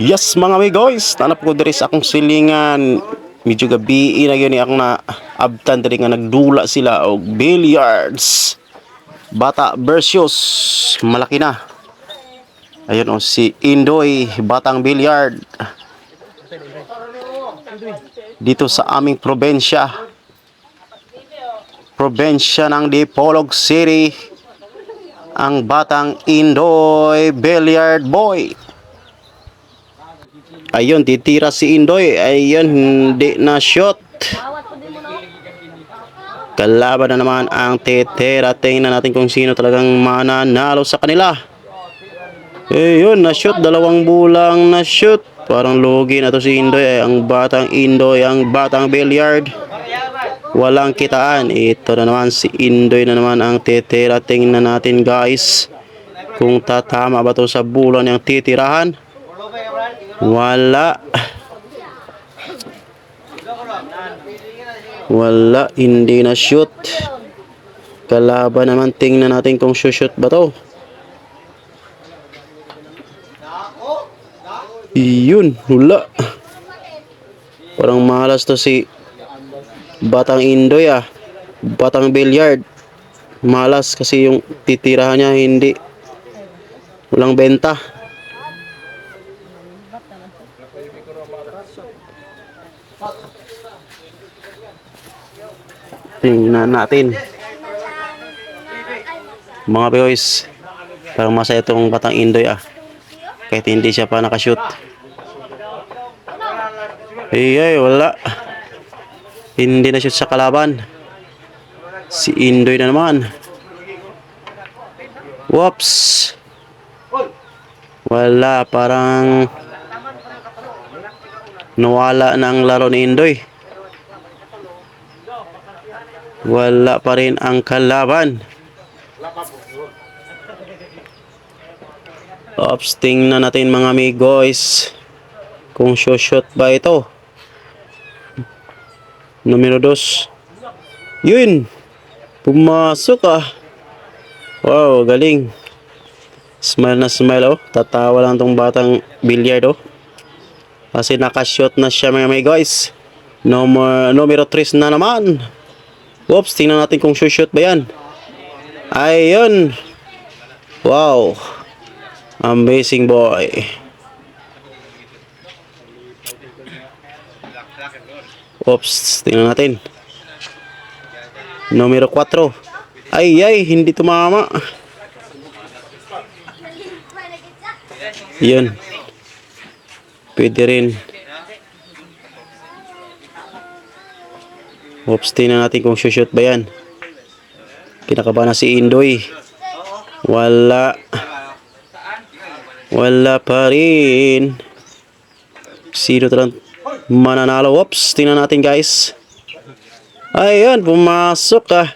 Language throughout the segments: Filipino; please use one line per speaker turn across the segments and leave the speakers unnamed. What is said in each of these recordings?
Yes mga may guys, tanap ko diri sa akong silingan. Medyo gabi na yun akong na abtan diri nga nagdula sila og billiards. Bata versus malaki na. Ayun o si Indoy, batang billiard. Dito sa aming probensya. Probensya ng Dipolog City. Ang batang Indoy Billiard Boy. Ayun, titira si Indoy. Ayun, hindi na shot. Kalaban na naman ang tetera. Tingnan natin kung sino talagang mananalo sa kanila. Ayun, na shoot. Dalawang bulang na shoot. Parang lugi na to si Indoy. eh. Ang batang Indoy, ang batang billiard. Walang kitaan. Ito na naman si Indoy na naman ang tetera. Tingnan natin guys. Kung tatama ba to sa bulan yung titirahan. Wala. Wala, hindi na shoot. Kalaban naman, tingnan natin kung shoot ba to. Iyon, wala. Parang malas to si Batang Indoy ah. Batang Billiard. Malas kasi yung titirahan niya hindi. Walang benta. Natin. Mga boys, parang masaya itong batang Indoy ah. Kahit hindi siya pa nakashoot. Ay, ay, wala. Hindi na shoot sa kalaban. Si Indoy na naman. Whoops. Wala, parang nawala na ang laro ni Indoy. Wala pa rin ang kalaban. Ops, tingnan natin mga amigos. Kung shoot ba ito. Numero 2. Yun. Pumasok ah. Wow, galing. Smile na smile oh. Tatawa lang tong batang billiard oh. Kasi nakashot na siya mga guys. Number, numero 3 na naman. Whoops, tingnan natin kung shoot ba yan. Ayun. Wow. Amazing boy. Oops, tingnan natin. Numero 4. Ay, ay, hindi tumama. Yun. Pwede rin. Oops, tingnan natin kung shoot ba yan. Kinakaba na si Indoy. Wala. Wala pa rin. Sino talang mananalo? Oops, tingnan natin guys. Ayun, pumasok ah.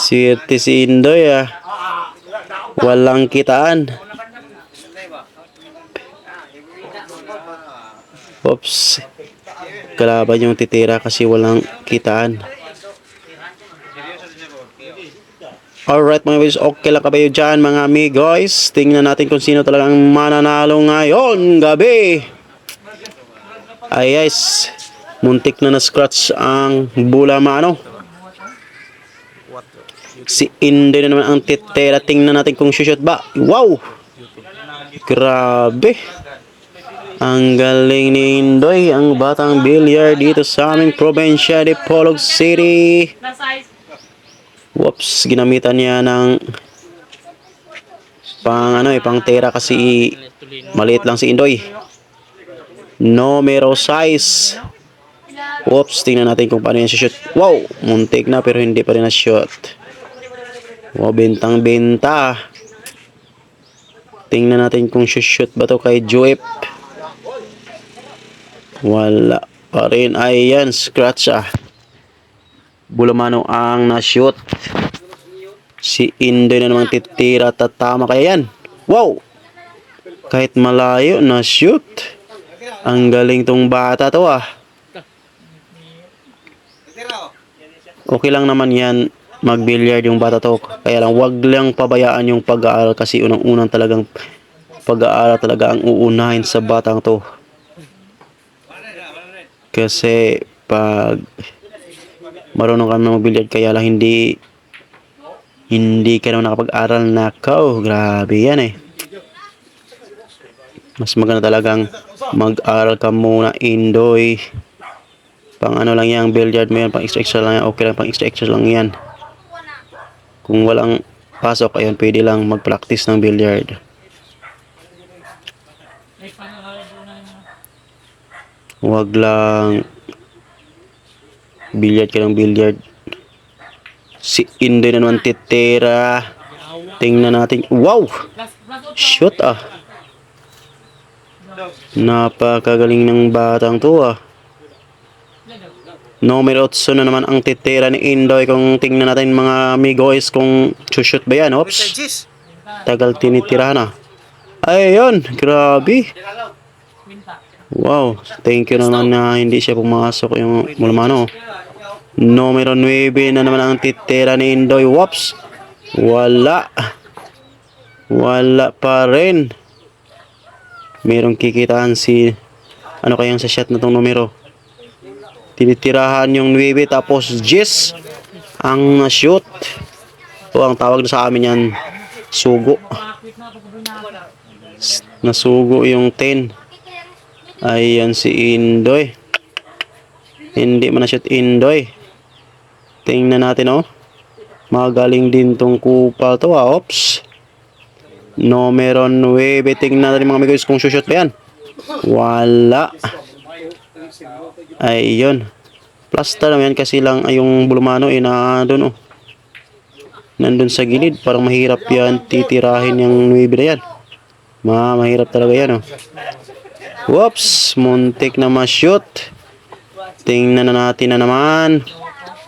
Sirte si Indoy ah. Walang kitaan. Oops. Kalaban yung titira kasi walang kitaan. Alright mga boys, okay lang kabayo dyan mga amigos. Tingnan natin kung sino talagang mananalo ngayon gabi. Ay guys, muntik na na-scratch ang bula mano. Si Indoy na naman ang titera. Tingnan natin kung shoot ba. Wow! Grabe. Ang galing ni Indoy, ang batang billiard dito sa aming probinsya de Polog City. Whoops, ginamitan niya ng pang ano eh, pang tera kasi maliit lang si Indoy. Numero size. Whoops, tingnan natin kung paano yan shoot. Wow, muntik na pero hindi pa rin na-shoot. Wow, bentang-benta. Tingnan natin kung shoot ba to kay Joep. Wala pa rin. Ayan, scratch ah. Bulamano ang na-shoot. Si Indoy na namang titira tatama kaya yan. Wow! Kahit malayo na-shoot. Ang galing tong bata to ah. Okay lang naman yan mag-billiard yung bata to. Kaya lang wag lang pabayaan yung pag-aaral kasi unang-unang talagang pag-aaral talaga ang uunahin sa batang to. Kasi pag marunong ka na mag-billiard kaya lang hindi hindi ka naman nakapag-aral na kao. Grabe yan eh. Mas maganda talagang mag-aral ka muna indoy. Pang ano lang yan, billiard mo yan, pang extra extra lang yan, okay lang, pang extra extra lang yan. Kung walang pasok, ayun, pwede lang mag-practice ng billiard. Huwag lang billiard ka ng billiard. Si Indoy na naman titira. Tingnan natin. Wow! Shoot ah. Napakagaling ng batang to ah. Numero 8 na naman ang titira ni Indoy kung tingnan natin mga amigoys kung shoot ba yan. Oops. Tagal tinitira na. Ayun, grabe. Wow, thank you naman na hindi siya pumasok yung Mulmano. Numero 9 na naman ang titira ni Indoy. Whoops. Wala. Wala pa rin. Merong kikitaan si ano kayang sa shot na tong numero. Tinitirahan yung 9 tapos Jess ang na-shoot. O ang tawag sa amin yan sugo. Nasugo yung 10. Ayan si Indoy. Hindi man na-shoot Indoy. Tingnan natin oh. Magaling din tong kupal to ah. Oops. Numero 9. Tingnan natin mga amigos kung shoot pa yan. Wala. Ayun. Plaster naman yan kasi lang ay yung bulmano eh na doon oh. Nandun sa gilid. Parang mahirap yan titirahin yung 9 na yan. Ma, mahirap talaga yan oh. Whoops, muntik na ma-shoot. Tingnan na natin na naman.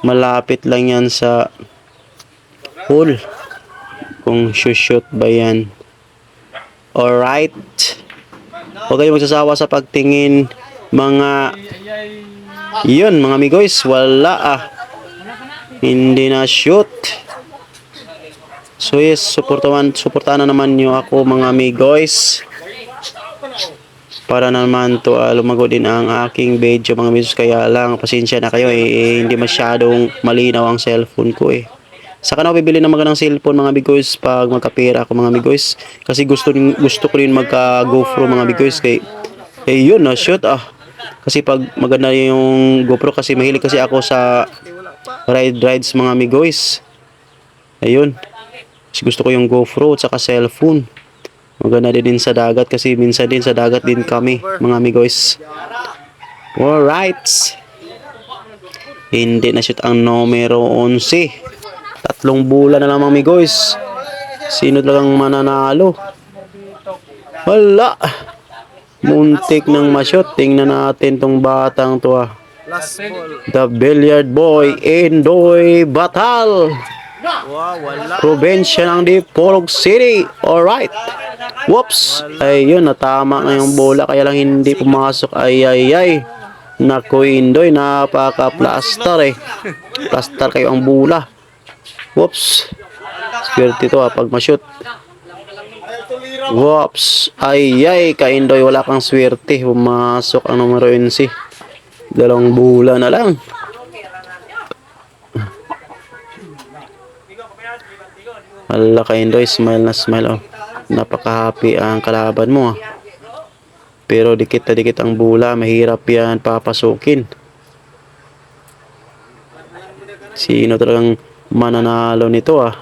Malapit lang yan sa hole. Kung shoot ba yan. Alright. Huwag kayong magsasawa sa pagtingin mga yun mga amigoys wala ah hindi na shoot so yes suportahan suportahan na naman nyo ako mga amigoys para naman to uh, lumago din ang aking video mga amigoys kaya lang pasensya na kayo eh, eh, hindi masyadong malinaw ang cellphone ko eh Saka na bibili ng magandang cellphone mga bigoys pag magkapera ako mga bigoys. Kasi gusto gusto ko rin magka GoPro mga bigoys kay eh yun na shoot ah. Kasi pag maganda yung GoPro kasi mahilig kasi ako sa ride rides mga bigoys. Ayun. Kasi gusto ko yung GoPro at saka cellphone. Maganda din sa dagat kasi minsan din sa dagat din kami mga bigoys. Alright. Hindi na shoot ang numero 11. Tatlong bola na lamang mi guys. Sino talagang mananalo? Wala. Muntik ng masyot. Tingnan natin tong batang to ah. The Billiard Boy Indoy Batal.
Wow, wala.
Probinsya ng Dipolog City. Alright. Whoops. Ayun, natama nga bola kaya lang hindi pumasok. Ay, ay, ay. Naku, Indoy, napaka-plaster eh. Plaster kayo ang bola. Whoops. Swerte to ah, pag ma-shoot. Whoops. Ay, ay, ka-Indoy, wala kang swerte. Pumasok ang numero 11. Dalawang bola na lang. Wala ka Indoy, smile na smile oh. Napaka-happy ang kalaban mo ah. Pero dikit na dikit ang bula, mahirap yan papasukin. Sino talagang mananalo nito ah?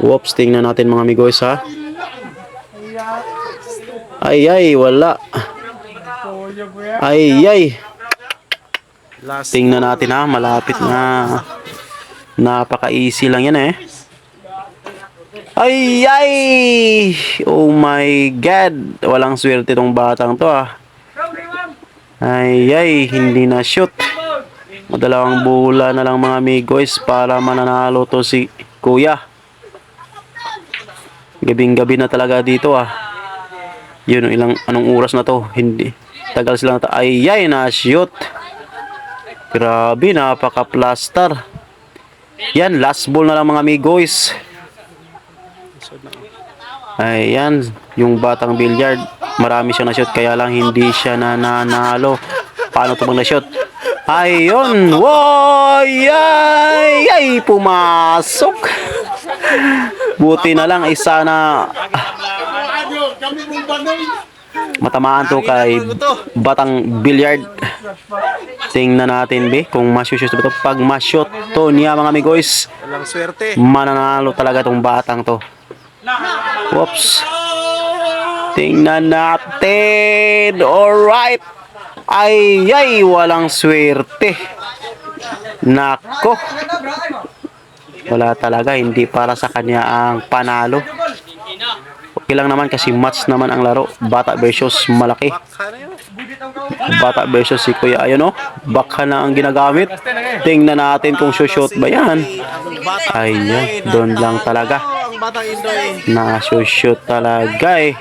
Whoops, tingnan natin mga amigos ha. Ay ay, wala. Ay ay. Tingnan natin ha, malapit na. Napaka-easy lang yan eh. Ay, ay! Oh my God! Walang swerte tong batang to ah. Ay, ay! Hindi na shoot. Madalawang bola na lang mga amigos para mananalo to si Kuya. Gabing gabi na talaga dito ah. Yun, ilang, anong oras na to? Hindi. Tagal sila na to. Ay, ay! Na-shoot. Grabe, napaka-plaster. Yan, last ball na lang mga amigos. Ayan, yung batang billiard. Marami siyang na-shoot kaya lang hindi siya nananalo. Paano ito na-shoot? Ayun! Woy! Ay! Ay! Pumasok! Buti na lang isa na matamaan to kay batang billiard. Tingnan natin be kung masyushoot ba to. Pag masyot to niya mga amigos,
Walang swerte.
mananalo talaga tong batang to. Whoops. Tingnan natin. Alright. Ay, ay, walang swerte. Nako. Wala talaga, hindi para sa kanya ang panalo. Okay lang naman kasi match naman ang laro. Bata versus malaki. Bata versus si Kuya. Ayun oh, baka na ang ginagamit. Tingnan natin kung shoot ba yan. Ayan, doon lang talaga.
Indoy.
Na-shoot talaga eh.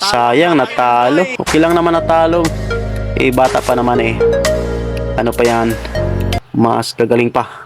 Sayang, natalo. Okay lang naman natalo. Eh, bata pa naman eh. Ano pa yan? Mas gagaling pa.